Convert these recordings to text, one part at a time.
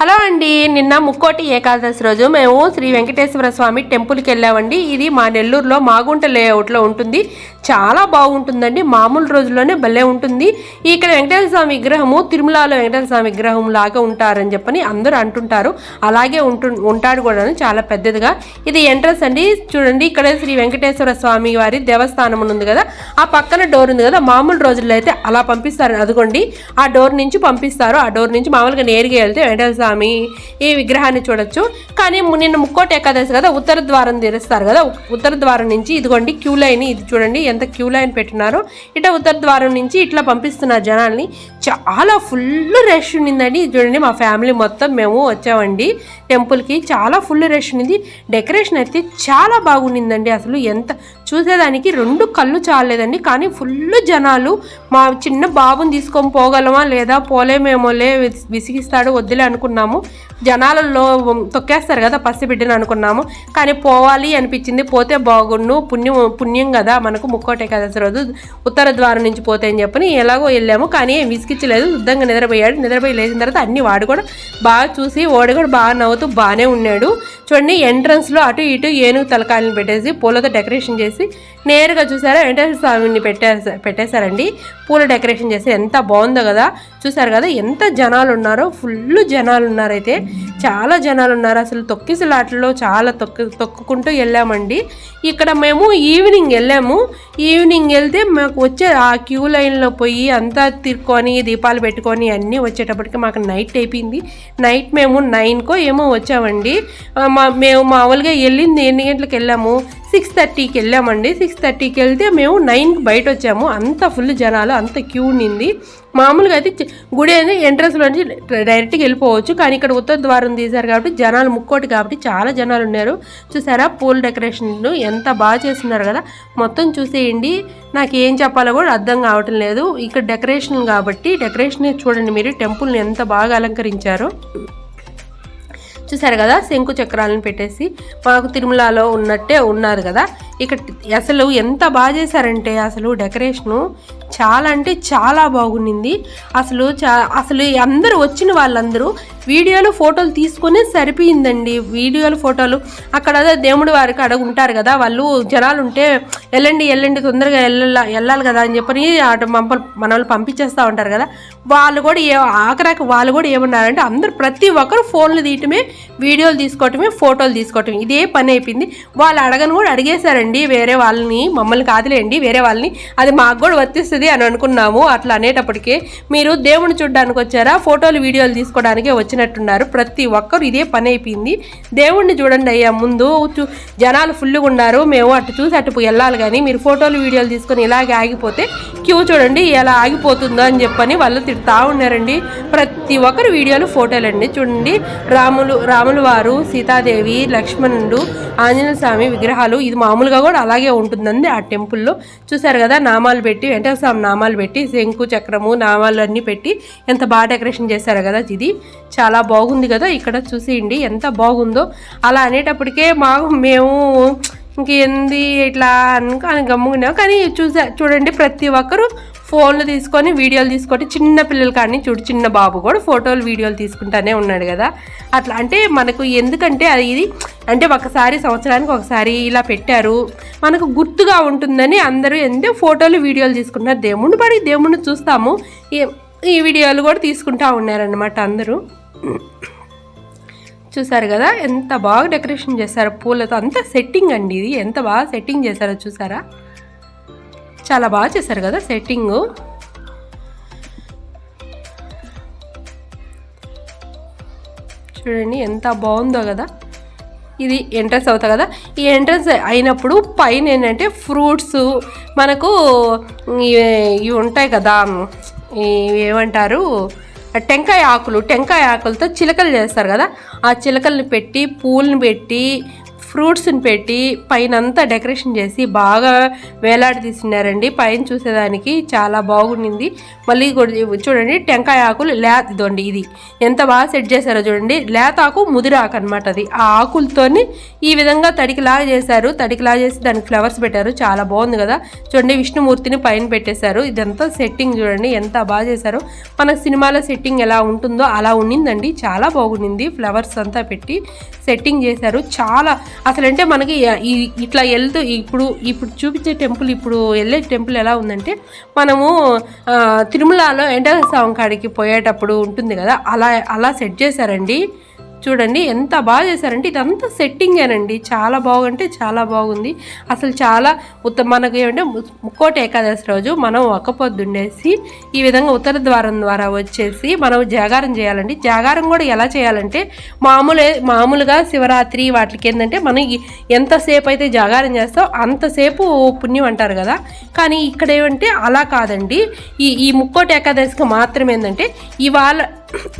Hello అండి నిన్న ముక్కోటి ఏకాదశి రోజు మేము శ్రీ వెంకటేశ్వర స్వామి టెంపుల్కి వెళ్ళామండి. ఇది మా నెల్లూరులో మాగుంట లేఅవుట్లో ఉంటుంది. చాలా బాగుంటుందండి. మామూలు రోజుల్లోనే భలే ఉంటుంది. ఇక్కడ వెంకటేశ్వర స్వామి విగ్రహము తిరుమలలో వెంకటేశ్వర స్వామి విగ్రహం లాగా ఉంటారని చెప్పని అందరూ అంటుంటారు. అలాగే ఉంటు ఉంటాడు కూడా చాలా పెద్దదిగా. ఇది ఎంట్రన్స్ అండి. చూడండి ఇక్కడ శ్రీ వెంకటేశ్వర స్వామి వారి దేవస్థానం ఉంది కదా. ఆ పక్కన డోర్ ఉంది కదా. మామూలు రోజుల్లో అయితే అలా పంపిస్తారు. అదిగోండి ఆ డోర్ నుంచి పంపిస్తారు. ఆ డోర్ నుంచి మామూలుగా నేరుగా వెళ్తే వెంకటేశ్వర స్వామి ఈ విగ్రహాన్ని చూడొచ్చు. కానీ నిన్న ముక్కోటి ఏకాదశి కదా. ఉత్తర ద్వారం తెరుస్తారు కదా. ఉత్తర ద్వారం నుంచి ఇదిగోండి క్యూ లైన్ ఇది చూడండి. ఎంత క్యూ లైన్ పెట్టినారో ఇట ఉత్తర ద్వారం నుంచి ఇట్లా పంపిస్తున్నారు జనాల్ని చాలా ఫుల్ రష్ ఉండిందండి చూడండి మా ఫ్యామిలీ మొత్తం మేము వచ్చామండి టెంపుల్కి. చాలా ఫుల్ రష్ ఉంది డెకరేషన్ అయితే చాలా బాగుండిందండి అసలు ఎంత చూసేదానికి రెండు కళ్ళు చాలేదండి. కానీ ఫుల్ జనాలు మా చిన్న బాబుని తీసుకొని పోగలమా లేదా పోలేమేమోలే విసిగిస్తాడు వద్దులే అనుకున్నాము. జనాలలో తొక్కేస్తారు కదా పసిబిడ్డని అనుకున్నాము. కానీ పోవాలి అనిపించింది. పోతే బాగుండు. పుణ్యం పుణ్యం కదా మనకు. ముక్కోటి ఏకాదశి రోజు ఉత్తర ద్వారం నుంచి పోతే అని చెప్పని ఎలాగో వెళ్ళాము కానీ ఏం విసిగించలేదు శుద్ధంగా నిద్రపోయాడు. నిద్రపోయి లేచిన తర్వాత అన్ని వాడు కూడా బాగా చూసి వాడు కూడా బాగా నవ్వుతూ బాగానే ఉన్నాడు. చూడండి ఎంట్రన్స్లో అటు ఇటు ఏనుగు తలకాయలను పెట్టేసి పూలతో డెకరేషన్ చేసి నేరుగా చూసారా? వెంకటేశ్వర స్వామిని పెట్టారు పెట్టేశారండి. పూల డెకరేషన్ చేస్తే ఎంత బాగుందో కదా. చూసారు కదా ఎంత జనాలు ఉన్నారో ఫుల్ జనాలు ఉన్నారైతే చాలా జనాలు ఉన్నారు అసలు తొక్కిసలాటలో చాలా తొక్కు తొక్కుకుంటూ వెళ్ళామండి. ఇక్కడ మేము ఈవినింగ్ వెళ్ళాము. ఈవినింగ్ వెళ్తే మాకు వచ్చే ఆ క్యూ లైన్లో పోయి అంతా తిరుక్కొని దీపాలు పెట్టుకొని అన్నీ వచ్చేటప్పటికి మాకు నైట్ అయిపోయింది. నైట్ మేము నైన్కో ఏమో వచ్చామండి. మా మేము మామూలుగా వెళ్ళింది ఎన్ని గంటలకు వెళ్ళాము? సిక్స్ థర్టీకి వెళ్ళామండి. సిక్స్ థర్టీకి వెళ్తే మేము నైన్కి బయట వచ్చాము అంత ఫుల్ జనాలు. అంత క్యూ నింది మామూలుగా అయితే గుడి అనేది ఎంట్రన్స్లో నుంచి డైరెక్ట్గా వెళ్ళిపోవచ్చు. కానీ ఇక్కడ ఉత్తర ద్వారం తీశారు కాబట్టి జనాలు ముక్కోటి కాబట్టి చాలా జనాలు ఉన్నారు. చూసారా? పూల డెకరేషన్ ఎంత బాగా చేస్తున్నారు కదా? మొత్తం చూసేయండి. నాకు ఏం చెప్పాలో కూడా అర్థం కావటం లేదు. ఇక్కడ డెకరేషన్ కాబట్టి డెకరేషన్ చూడండి మీరు. టెంపుల్ని ఎంత బాగా అలంకరించారు. చూసారు కదా? శంకు చక్రాలను పెట్టేసి మాకు తిరుమలలో ఉన్నట్టే ఉన్నారు కదా? ఇక్కడ అసలు ఎంత బాగా చేశారంటే అసలు డెకరేషను చాలా అంటే చాలా బాగుండింది. అసలు చా అసలు అందరూ వచ్చిన వాళ్ళందరూ వీడియోలు ఫోటోలు తీసుకొని సరిపోయిందండి. వీడియోలు ఫోటోలు. అక్కడ దేవుడి వారికి అడగ ఉంటారు కదా వాళ్ళు జనాలు ఉంటే వెళ్ళండి వెళ్ళండి తొందరగా వెళ్ళాలి వెళ్ళాలి కదా అని చెప్పని అటు మమ్మల్ని మన వాళ్ళు పంపించేస్తూ ఉంటారు కదా. వాళ్ళు కూడా ఏ ఆఖరాకి వాళ్ళు కూడా ఏమన్నారంటే అందరూ ప్రతి ఒక్కరు ఫోన్లు తీయటమే వీడియోలు తీసుకోవటమే ఫోటోలు తీసుకోవటం ఇదే పని అయిపోయింది. వాళ్ళు అడగను కూడా అడిగేశారండి వేరే వాళ్ళని మమ్మల్ని కాదులేండి వేరే వాళ్ళని. అది మాకు కూడా వర్తిస్తుంది. అని అనుకున్నాము. అట్లా అనేటప్పటికే మీరు దేవుని చూడడానికి వచ్చారా? ఫోటోలు వీడియోలు తీసుకోవడానికే వచ్చినట్టున్నారు. ప్రతి ఒక్కరు ఇదే పని అయిపోయింది. దేవుణ్ణి చూడండి అయ్యా ముందు జనాలు ఫుల్గా ఉన్నారు. మేము అటు చూసి అటు వెళ్ళాలి కానీ మీరు ఫోటోలు వీడియోలు తీసుకొని ఇలాగే ఆగిపోతే క్యూ చూడండి ఎలా ఆగిపోతుందో అని చెప్పని వాళ్ళు తిడతా ఉన్నారండి. ప్రతి ఒక్కరు వీడియోలు ఫోటోలు అండి. చూడండి రాములు రాములు వారు సీతాదేవి లక్ష్మణుడు ఆంజనేయ స్వామి విగ్రహాలు ఇది మామూలుగా కూడా అలాగే ఉంటుందండి ఆ టెంపుల్లో. చూసారు కదా నామాలు పెట్టి వెంకటస్వామి స్వామి నామాలు పెట్టి శంకు చక్రము నామాలు అన్నీ పెట్టి ఎంత బాగా డెకరేషన్ చేశారు కదా ఇది చాలా బాగుంది కదా ఇక్కడ చూసేయండి ఎంత బాగుందో. అలా అనేటప్పటికే మాకు మేము ఇంకేంది ఇట్లా అని గమ్ముకున్నాం. కానీ చూసా చూడండి ప్రతి ఒక్కరు ఫోన్లు తీసుకొని వీడియోలు తీసుకొని చిన్న పిల్లలు కానీ చూడు చిన్న బాబు కూడా ఫోటోలు వీడియోలు తీసుకుంటానే ఉన్నాడు కదా. అట్లా అంటే మనకు ఎందుకంటే అది ఇది అంటే ఒకసారి సంవత్సరానికి ఒకసారి ఇలా పెట్టారు. మనకు గుర్తుగా ఉంటుందని అందరూ ఎందుకు ఫోటోలు వీడియోలు తీసుకుంటున్నారు. దేవుణ్ణి పడి దేవుణ్ణి చూస్తాము. ఈ- ఈ వీడియోలు కూడా తీసుకుంటా ఉన్నారనమాట అందరూ. చూసారు కదా ఎంత బాగా డెకరేషన్ చేశారో పూలతో. అంత సెట్టింగ్ అండి ఇది. ఎంత బాగా సెట్టింగ్ చేశారో చూసారా? చాలా బాగా చేశారు కదా సెట్టింగ్ చూడండి ఎంత బాగుందో కదా. ఇది ఎంట్రన్స్ అవుతా కదా. ఈ ఎంట్రన్స్ అయినప్పుడు పైన ఏంటంటే ఫ్రూట్స్ మనకు ఇవి- ఉంటాయి కదా. ఏమంటారు? టెంకాయ ఆకులు టెంకాయ ఆకులతో చిలకలు చేస్తారు కదా. ఆ చిలకల్ని పెట్టి పూలను పెట్టి ఫ్రూట్స్ని పెట్టి పైన అంతా డెకరేషన్ చేసి బాగా వేలాడదీసినారండి పైన చూసేదానికి చాలా బాగుండింది. మళ్ళీ కూడా చూడండి టెంకాయ ఆకులు లేత ఇదండి ఇది. ఎంత బాగా సెట్ చేశారో చూడండి. లేత ఆకు ముదిరి అనమాట అది. ఆ ఆకులతోని ఈ విధంగా తడికిలాగా చేశారు. తడికిలాగా చేసి దానికి ఫ్లవర్స్ పెట్టారు. చాలా బాగుంది కదా. చూడండి విష్ణుమూర్తిని పైన పెట్టేశారు. ఇదంతా సెట్టింగ్ చూడండి ఎంత బాగా చేశారో. మన సినిమాలో సెట్టింగ్ ఎలా ఉంటుందో అలా ఉండిందండి. చాలా బాగుండింది. ఫ్లవర్స్ అంతా పెట్టి సెట్టింగ్ చేశారు. చాలా అసలు అంటే మనకి ఇట్లా వెళ్తూ ఇప్పుడు ఇప్పుడు చూపించే టెంపుల్ ఇప్పుడు వెళ్ళే టెంపుల్ ఎలా ఉందంటే మనము తిరుమలలో వెంకటేశ్వర స్వామి కాడికి పోయేటప్పుడు ఉంటుంది కదా అలా అలా సెట్ చేశారండి. చూడండి ఎంత బాగా చేశారంటే ఇదంతా సెట్టింగేనండి చాలా బాగుంటే చాలా బాగుంది. అసలు చాలా ఉత్త మనకి ఏమంటే ముక్కోటి ఏకాదశి రోజు మనం ఒక పొద్దుండేసి ఈ విధంగా ఉత్తర ద్వారం ద్వారా వచ్చేసి మనం జాగారం చేయాలండి. జాగారం కూడా ఎలా చేయాలంటే మామూలే మామూలుగా శివరాత్రి వాటికి ఏంటంటే మనం ఎంతసేపు అయితే జాగారం చేస్తాం అంతసేపు పుణ్యం అంటారు కదా. కానీ ఇక్కడ ఏమంటే అలా కాదండి. ఈ ఈ ముక్కోటి ఏకాదశికి మాత్రమేందంటే ఇవాళ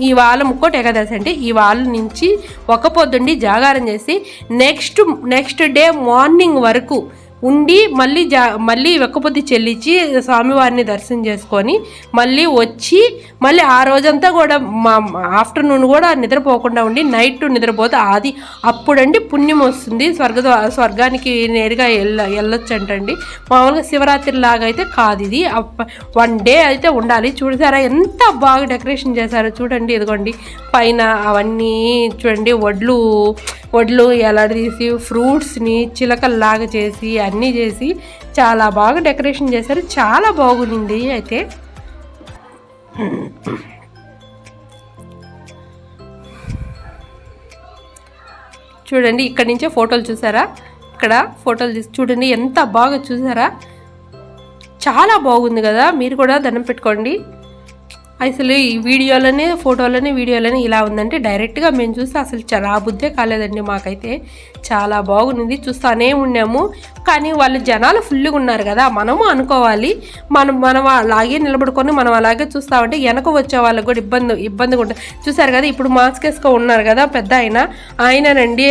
ఇవాళ ఇవాళ ముక్కోటి ఏకాదశి అంటే ఇవాళ నుంచి ఒక పొద్దుండి జాగారం చేసి నెక్స్ట్ నెక్స్ట్ డే మార్నింగ్ వరకు ఉండి మళ్ళీ జా మళ్ళీ వెక్కపొద్ది చెల్లించి స్వామివారిని దర్శనం చేసుకొని మళ్ళీ వచ్చి మళ్ళీ ఆ రోజంతా కూడా మా ఆఫ్టర్నూన్ కూడా నిద్రపోకుండా ఉండి నైట్ నిద్రపోతే అది అప్పుడండి పుణ్యం వస్తుంది. స్వర్గ స్వర్గానికి నేరుగా వెళ్ళ వెళ్ళొచ్చు అంటండి మామూలుగా శివరాత్రి లాగా అయితే కాదు ఇది. వన్ డే అయితే ఉండాలి. చూసారా ఎంత బాగా డెకరేషన్ చేశారో చూడండి ఇదిగోండి. పైన అవన్నీ చూడండి వడ్లు వడ్లు ఎలాడదీసి ఫ్రూట్స్ని చిలకల్లాగా చేసి అన్నీ చేసి చాలా బాగా డెకరేషన్ చేశారు. చాలా బాగుంది అయితే. చూడండి ఇక్కడి నుంచే ఫోటోలు చూసారా? ఇక్కడ ఫోటోలు తీసి చూడండి ఎంత బాగా చూసారా? చాలా బాగుంది కదా? మీరు కూడా దండం పెట్టుకోండి. అసలు ఈ వీడియోలోనే ఫోటోలోనే వీడియోలోనే ఇలా ఉందంటే డైరెక్ట్గా మేము చూస్తే అసలు చాలా రాబుద్దే కాలేదండి మాకైతే. చాలా బాగుంది. చూస్తానే ఉన్నాము. కానీ వాళ్ళు జనాలు ఫుల్గా ఉన్నారు కదా మనము అనుకోవాలి. మనం మనం అలాగే నిలబడుకొని మనం అలాగే చూస్తామంటే వెనక వచ్చే వాళ్ళకి కూడా ఇబ్బంది ఇబ్బందిగా ఉంటుంది చూసారు కదా ఇప్పుడు మాస్క్ వేసుకో ఉన్నారు కదా పెద్ద ఆయన. ఆయననండి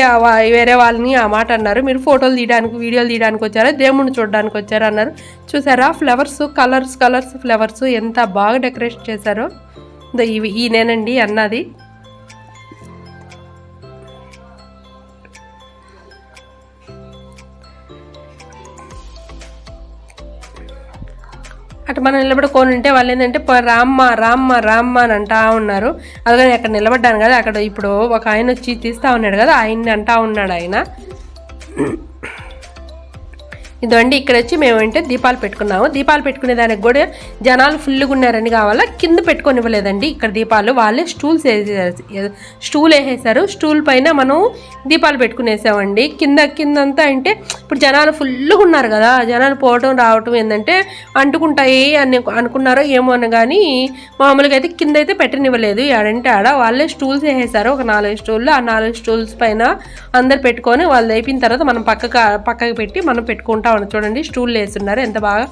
వేరే వాళ్ళని ఆ మాట అన్నారు. మీరు ఫోటోలు తీయడానికి వీడియోలు తీయడానికి వచ్చారా దేవుణ్ణి చూడడానికి వచ్చారా అన్నారు. చూసారా ఫ్లవర్స్ కలర్స్ కలర్స్ ఫ్లవర్స్ ఎంత బాగా డెకరేషన్ చేశారు. ఇదో ఇవి ఈయనేనండి అన్నది. అటు మనం నిలబడుకొని ఉంటే వాళ్ళు ఏంటంటే రామ్మ రామ్మ రామ్మ అని అంటా ఉన్నారు. అలాగే అక్కడ నిలబడ్డాను కదా అక్కడ ఇప్పుడు ఒక ఆయన వచ్చి తీస్తా ఉన్నాడు కదా ఆయన్ని అంటా ఉన్నాడు ఆయన ఇదండి ఇక్కడ వచ్చి మేము ఏంటంటే దీపాలు పెట్టుకున్నాము. దీపాలు పెట్టుకునే దానికి కూడా జనాలు ఫుల్గా ఉన్నారని కావాలా కింద పెట్టుకొని ఇవ్వలేదండి ఇక్కడ దీపాలు వాళ్ళే స్టూల్స్ వేసేసారు స్టూల్ వేసేసారు స్టూల్ పైన మనం దీపాలు పెట్టుకునేసామండి. కింద కిందంతా అంటే ఇప్పుడు జనాలు ఫుల్గా ఉన్నారు కదా జనాలు పోవటం రావటం ఏంటంటే అంటుకుంటాయి అని అనుకున్నారో ఏమో అని కానీ మామూలుగా అయితే కింద అయితే పెట్టనివ్వలేదు. ఆడంటే ఆడ వాళ్ళే స్టూల్స్ వేసేసారు ఒక నాలుగు స్టూళ్ళు ఆ నాలుగు స్టూల్స్ పైన అందరు పెట్టుకొని వాళ్ళు అయిపోయిన తర్వాత మనం పక్కకు పక్కకు పెట్టి మనం పెట్టుకుంటాం. ఉన్నాం చూడండి. స్టూల్ వేస్తున్నారు. ఎంత బాగా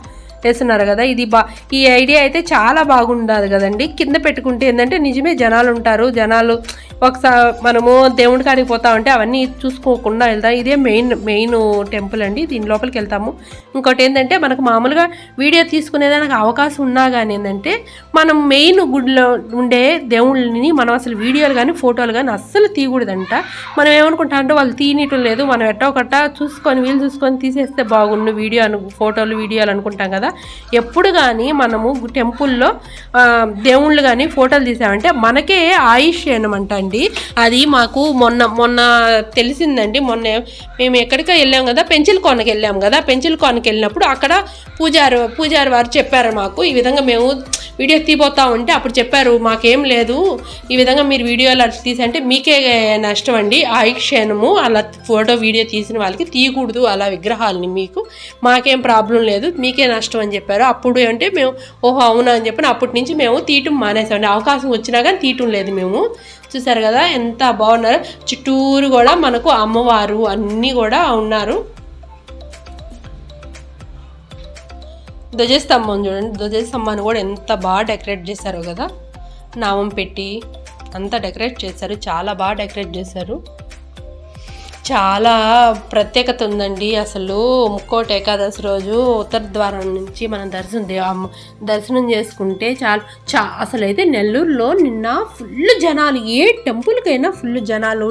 వేస్తున్నారు కదా. ఇది బా ఈ ఐడియా అయితే చాలా బాగుండదు కదండి. కింద పెట్టుకుంటే ఏంటంటే నిజమే జనాలు ఉంటారు. జనాలు ఒకసారి మనము దేవుడి కాడికి పోతా ఉంటే అవన్నీ చూసుకోకుండా వెళ్తాం ఇదే మెయిన్ మెయిన్ టెంపుల్ అండి. దీని లోపలికి వెళ్తాము. ఇంకోటి ఏంటంటే మనకు మామూలుగా వీడియో తీసుకునేదానికి అవకాశం ఉన్నా కానీ ఏంటంటే మనం మెయిన్ గుడిలో ఉండే దేవుళ్ళని మనం అసలు వీడియోలు కానీ ఫోటోలు కానీ అస్సలు తీయకూడదంట. మనం ఏమనుకుంటా అంటే వాళ్ళు తీయనీయటం లేదు. మనం ఎట్టో ఒకట చూసుకొని వీలు చూసుకొని తీసేస్తే బాగుండు వీడియో అను ఫోటోలు వీడియోలు అనుకుంటాం కదా. ఎప్పుడు కానీ మనము టెంపుల్లో దేవుళ్ళు కానీ ఫోటోలు తీసామంటే మనకే ఆయుష్ అనమాట అండి అది మాకు మొన్న మొన్న తెలిసిందండి. మొన్న మేము ఎక్కడికో వెళ్ళాం కదా పెంచిల్ కోనకి వెళ్ళాం కదా. పెంచిల్ కోనకి వెళ్ళినప్పుడు అక్కడ పూజారి పూజారి వారు చెప్పారు మాకు ఈ విధంగా మేము వీడియో తీపోతా ఉంటే అప్పుడు చెప్పారు మాకేం లేదు. ఈ విధంగా మీరు వీడియోలు అట్లా తీసంటే మీకే నష్టం అండి. ఆయుక్షేణము అలా ఫోటో వీడియో తీసిన వాళ్ళకి తీయకూడదు. అలా విగ్రహాలని మీకు మాకేం ప్రాబ్లం లేదు. మీకే నష్టం అని చెప్పారు. అప్పుడు అంటే మేము ఓహో అవునా అని చెప్పి అప్పటి నుంచి మేము తీయటం మానేసామండి. అవకాశం వచ్చినా కానీ తీయటం లేదు మేము. చూసారు కదా ఎంత బాగున్నారు. చుట్టూరు కూడా మనకు అమ్మవారు అన్నీ కూడా ఉన్నారు. ధ్వజస్తంభం చూడండి. ధ్వజస్తంభాన్ని కూడా ఎంత బాగా డెకరేట్ చేశారు కదా. నామం పెట్టి అంతా డెకరేట్ చేశారు. చాలా బాగా డెకరేట్ చేశారు. చాలా ప్రత్యేకత ఉందండి. అసలు ముక్కోటి ఏకాదశి రోజు ఉత్తర ద్వారం నుంచి మనం దర్శనం దర్శనం చేసుకుంటే చాలా. చా అసలు అయితే నెల్లూరులో నిన్న ఫుల్ జనాలు ఏ టెంపుల్కైనా ఫుల్ జనాలు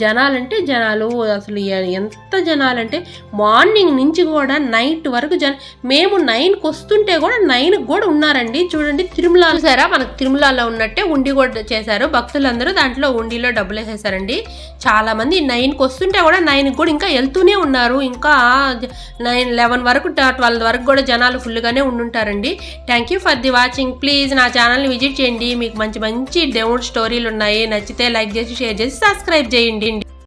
జనాలంటే జనాలు అసలు ఎంత జనాలంటే మార్నింగ్ నుంచి కూడా నైట్ వరకు జన మేము నైన్కి వస్తుంటే కూడా నైన్కి కూడా ఉన్నారండి. చూడండి తిరుమల చూసారా? మనకు తిరుమలలో ఉన్నట్టే ఉండి కూడా చేశారు. భక్తులందరూ దాంట్లో ఉండిలో డబ్బులు వేసేసారండి. చాలా మంది నైన్కి వస్తుంటే కూడా నైన్కి కూడా ఇంకా వెళ్తూనే ఉన్నారు. ఇంకా నైన్ లెవెన్ వరకు ట్వెల్వ్ వరకు కూడా జనాలు ఫుల్గానే ఉండుంటారండి. Thank you for the watching. Please నా ఛానల్ని విజిట్ చేయండి. మీకు మంచి మంచి దేవుడి స్టోరీలు ఉన్నాయి. నచ్చితే లైక్ చేసి షేర్ చేసి సబ్స్క్రైబ్ చేయండి.